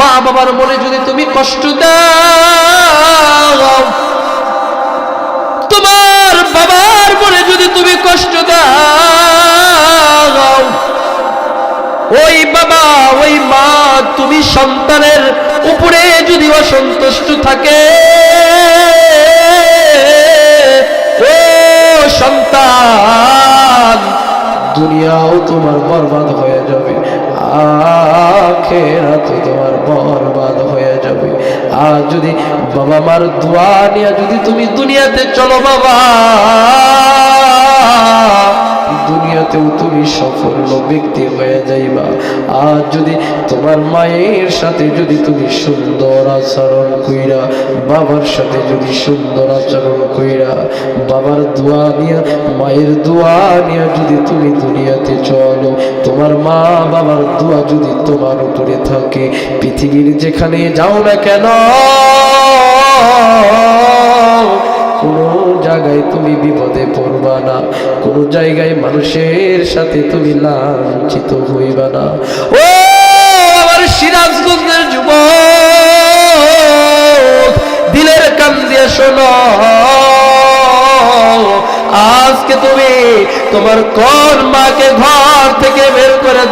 মা বাবার মনে যদি তুমি কষ্ট দাও, তোমার বাবার মনে যদি তুমি কষ্ট দাও, ওই বাবা, ওই মা, তুমি সন্তানের উপরে যদি অসন্তুষ্ট থাকে, ও সন্তান, দুনিয়াও তোমার বরবাদ হয়ে আখেরাতে তোমার বরবাদ হয়ে যাবে। আর যদি বাবা মার দোয়া নিয়ে যদি তুমি দুনিয়াতে চলো বাবা। দুনিয়াতেও তুমি সফল ব্যক্তি হয়ে যাইবা। আর যদি তোমার মায়ের সাথে যদি তুমি সুন্দর আচরণ কইরা, বাবার সাথে যদি সুন্দর আচরণ কইরা, বাবার দোয়া নিয়ে, মায়ের দোয়া নিয়ে যদি তুমি দুনিয়াতে চলো, তোমার মা বাবার দোয়া যদি তোমার উপরে থাকে, পৃথিবীর যেখানে যাও না কেন, কোনো জায়গায় তুমি বিপদে পড়বা না। কোনো জায়গায় মানুষের সাথে তুমি লাঞ্ছিত হইবা না। ও আমার সিরাজগঞ্জের যুব দিলের কান দিয়ে শোনো। আজকে তুমি তোমার কোন মাকে ঘর থেকে বের করে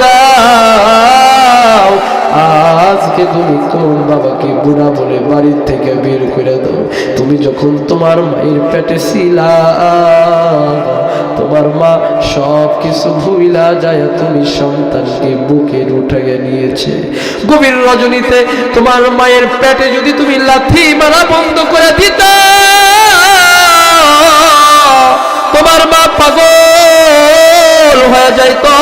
কোন বাবাকে বুড়া বলে বাড়ির থেকে বের করে দাও। তুমি যখন তোমার মায়ের পেটে ছিলা তোমার মা সব কিছু ভুইলা যায়, তুমি সন্তানকে বুকে উঠাইয়া নিয়েছে। গভীর রজনীতে তোমার মায়ের পেটে যদি তুমি লাথি মারা বন্ধ করে দিতা, তোমার মা পাগল হয়ে যাইতো।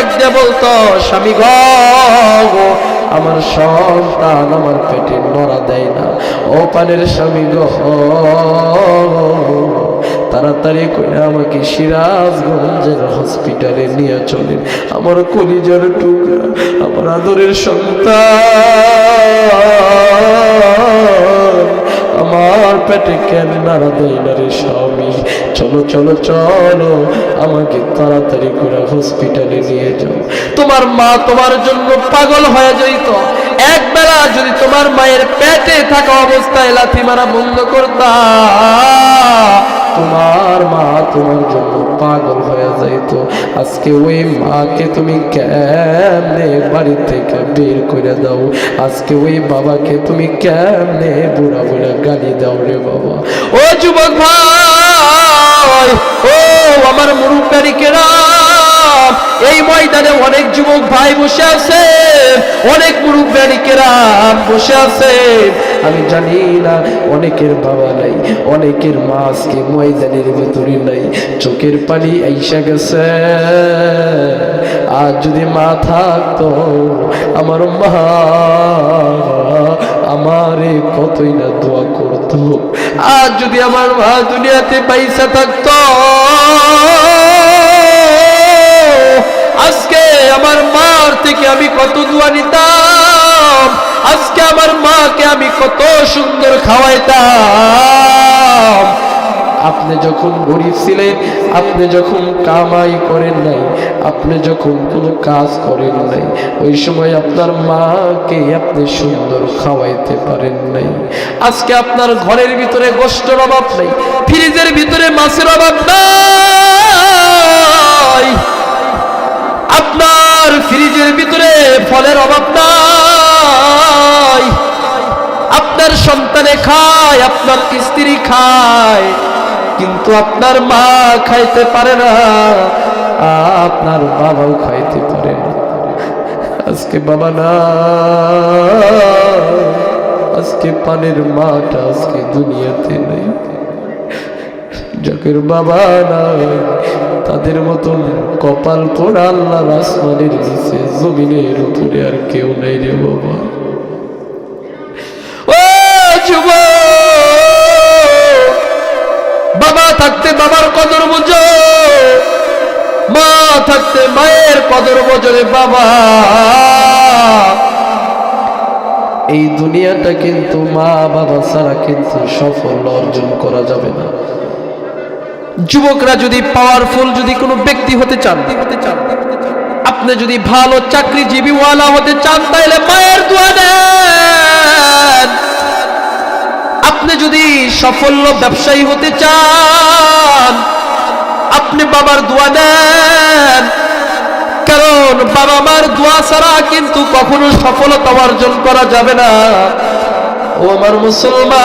ডাক দিয়ে বলতো, স্বামী গো আমার সন্তান আমার পেটে নড়া দেয় না। ও পানের স্বামী গো, তাড়াতাড়ি করে আমাকে সিরাজগঞ্জের হসপিটালে নিয়ে চলেন। আমার কলিজার টুকরা, আমার আদরের সন্তান আমার পেটে কেন নাড়া দেয় না রে স্বামী। চলো চলো চলো, আমাকে তাড়াতাড়ি করে হসপিটালে নিয়ে যাও। তোমার মা তোমার জন্য পাগল হয়ে যাইত। এক বেলা যদি তোমার মায়ের পেটে থাকা অবস্থায় লাথি মারা বন্ধ করতা তোমার মা তোমার জন্য পাগল হয়ে যাইতো। আজকে ওই মাকে তুমি কেমনে বাড়ি থেকে বের করে দাও? আজকে ওই বাবাকে তুমি কেমনে বুড়া বুড়া গালি দাও রে বাবা? ও যুবক ভাই, ও আমার মুরুব্বারিকেরা এই ময়দানে অনেক যুবক ভাই বসে আছে। অনেক মুরুব্বারিকেরা বসে আছে। আমি জানি না, অনেকের বাবা নাই, অনেকের মা ময়দানের ভিতরে নাই। চোখের পানি আইসা গেছে। আর যদি মা থাকতো, আমার মা আমারে কতই না দোয়া করতো। আর যদি আমার মা দুনিয়াতে পয়সা থাকতো, আজকে আমার মার থেকে আমি কত দোয়া নিতাম? আজকে আমার মাকে আমি কত সুন্দর খাওয়াইতাম। আপনি যখন গরিব ছিলেন, আপনি যখন কামাই করেন নাই, আপনি যখন কোনো কাজ করেন নাই, ওই সময় আপনার মাকে আপনি সুন্দর খাওয়াইতে পারেন নাই। আজকে আপনার ঘরের ভিতরে গোষ্ঠর অভাব নাই, ফ্রিজের ভিতরে মাছের অভাব নাই। আপনার ফ্রিজের ভিতরে ফলের অভাব নাই। আপনার সন্তানে খায়, আপনার স্ত্রী খায়, কিন্তু আপনার মা খাইতে পারে না, আপনার বাবাও খাইতে পারে না। আজকে বাবা না আজকে পানের মাটা আজকে দুনিয়াতে নেই। যাকের বাবা নাই তাদের মতন কপাল পোড়া আল্লাহ আসমানের নিচে, জমিনের উপরে আর কেউ নেই রে বাবা। বাবা থাকতে বাবার কদর বুঝো। মা থাকতে মায়ের কদর বোঝরে বাবা। এই দুনিয়াটা কিন্তু মা বাবা ছাড়া কিন্তু সফল অর্জন করা যাবে না। যুবকরা যদি পাওয়ারফুল যদি কোনো ব্যক্তি হতে চান হতে চান আপনি যদি ভালো চাকরিজীবীওয়ালা হতে চান, তাহলে মায়ের দোয়া দেন। আপনি যদি সফল ব্যবসায়ী হতে চান, আপনি বাবার দোয়া দেন। কারণ বাবা মার দোয়া ছাড়া কিন্তু কখনো সফলতা অর্জন করা যাবে না। ও আমার মুসলমান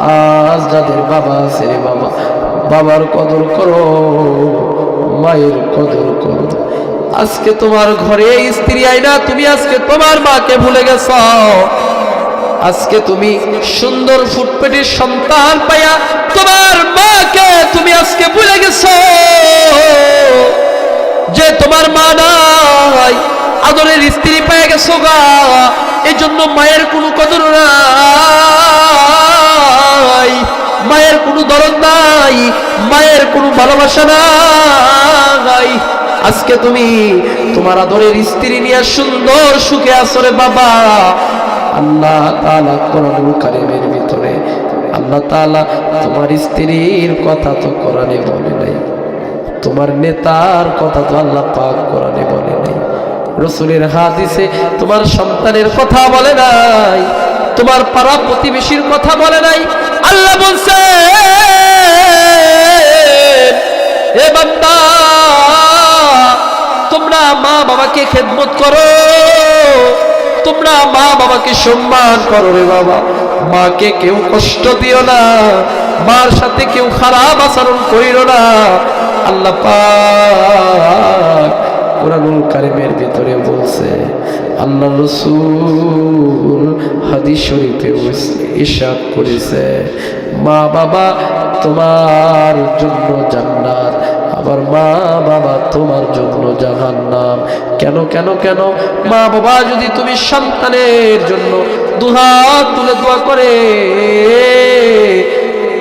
আজ যাদের বাবা আছে বাবা, বাবার কদর করো, মায়ের কদর করো। আজকে তোমার ঘরে স্ত্রী আইনা, তুমি আজকে তোমার মাকে ভুলে গেছ। আজকে তুমি সুন্দর ফুটপেটের সন্তান পাইয়া তোমার মাকে তুমি আজকে ভুলে গেছ। যে তোমার মা নাই, আদরের স্ত্রী পেয়ে গেছো গা এই জন্য মায়ের কোনো কদর নাই মায়ের কোনো দরদ নাই, মায়ের কোনো ভালোবাসা নাই। আজকে তুমি তোমার আদরের স্ত্রী নিয়ে সুন্দর সুখে আসরে বাবা। আল্লাহ তাআলা কোরআনুল কারিমের ভিতরে, আল্লাহ তাআলা তোমার স্ত্রীর কথা তো কোরআনে বলে নাই। তোমার নেতার কথা তো আল্লাহ পাক কোরআনে বলে নাই। রসুলের হাদিসে তোমার সন্তানের কথা বলে নাই, তোমার পাড়া প্রতিবেশীর কথা বলে নাই আল্লাহ বলছে, এ বান্দা, তোমরা মা বাবাকে খেদমত করো, তোমরা মা বাবাকে সম্মান করো রে বাবা। মাকে কেউ কষ্ট দিও না, মার সাথে কেউ খারাপ আচরণ করিল না। আল্লাহ পাক কোরআনুল কারিমের ভিতরে বলছে আল্লাহ রসুল হাদিস শরীফে ইশাদ করেছে, মা বাবা তোমার জন্য জান্নাত, আবার মা বাবা তোমার জন্য জাহান্নাম। কেন কেন কেন? মা বাবা যদি তুমি সন্তানের জন্য দুহাত তুলে দোয়া করে,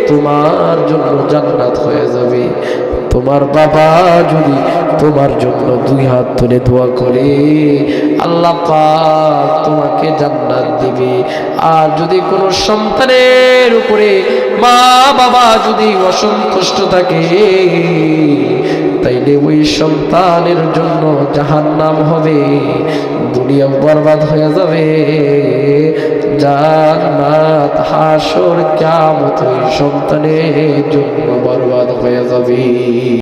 তোমার জন্য জান্নাত হয়ে যাবে। তোমার বাবা যদি তোমার জন্য দুই হাত তুলে দোয়া করে, আল্লাহ পাক তোমাকে জান্নাত দিবে। আর যদি কোনো সন্তানের উপরে মা বাবা যদি অসন্তুষ্ট থাকে, তাইলে ওই সন্তানের জন্য জাহান্নাম হবে দুনিয়া বরবাদ হয়ে যাবে। জান্নাত হাসর কিয়ামত সন্তানের জন্য বরবাদ হয়ে যাবে।